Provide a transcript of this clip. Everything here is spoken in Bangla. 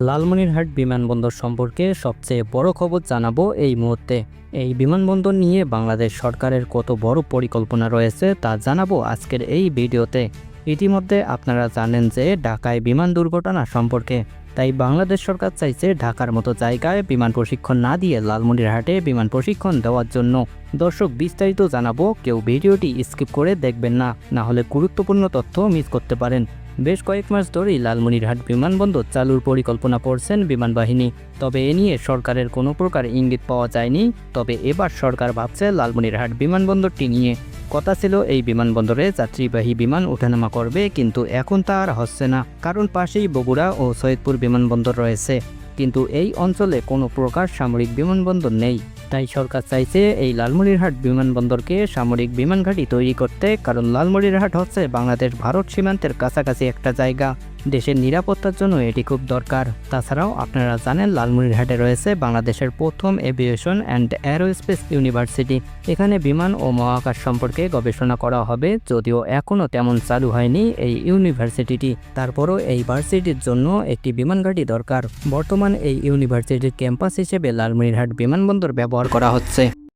লালমনিরহাট বিমানবন্দর সম্পর্কে সবচেয়ে বড় খবর জানাব এই মুহূর্তে। এই বিমানবন্দর নিয়ে বাংলাদেশ সরকারের কত বড় পরিকল্পনা রয়েছে তা জানাব আজকের এই ভিডিওতে। ইতিমধ্যে আপনারা জানেন যে ঢাকায় বিমান দুর্ঘটনা সম্পর্কে, তাই বাংলাদেশ সরকার চাইছে ঢাকার মতো জায়গায় বিমান প্রশিক্ষণ না দিয়ে লালমনিরহাটে বিমান প্রশিক্ষণ দেওয়ার জন্য। দর্শক, বিস্তারিত জানাব, কেউ ভিডিওটি স্কিপ করে দেখবেন না না হলে গুরুত্বপূর্ণ তথ্য মিস করতে পারেন। বেশ কয়েক মাস ধরেই লালমনিরহাট বিমানবন্দর চালুর পরিকল্পনা করছেন বিমান বাহিনী তবে এ নিয়ে সরকারের কোনো প্রকার ইঙ্গিত পাওয়া যায়নি। তবে এবার সরকার ভাবছে লালমনিরহাট বিমানবন্দরটি নিয়ে। কথা ছিল এই বিমানবন্দরে যাত্রীবাহী বিমান ওঠানামা করবে, কিন্তু এখন তা আর হচ্ছে না। কারণ পাশেই বগুড়া ও সৈয়দপুর বিমানবন্দর রয়েছে। কিন্তু এই অঞ্চলে কোনো প্রকার সামরিক বিমানবন্দর নেই। তাই সরকার চাইছে এই লালমনিরহাট বিমানবন্দরকে সামরিক বিমান ঘাঁটি তৈরি করতে, কারণ লালমনিরহাট হচ্ছে বাংলাদেশ ভারত সীমান্তের কাছাকাছি একটা জায়গা। দেশের নিরাপত্তার জন্য এটি খুব দরকার। তাছাড়াও আপনারা জানেন লালমনিরহাটে রয়েছে বাংলাদেশের প্রথম এভিয়েশন অ্যান্ড অ্যারোস্পেস ইউনিভার্সিটি। এখানে বিমান ও মহাকাশ সম্পর্কে গবেষণা করা হবে, যদিও এখনও তেমন চালু হয়নি এই ইউনিভার্সিটিটি। তারপরও এই ভার্সিটির জন্য একটি বিমান ঘাঁটি দরকার। বর্তমান এই ইউনিভার্সিটির ক্যাম্পাস হিসেবে লালমনিরহাট বিমানবন্দর ব্যবহার করা হচ্ছে।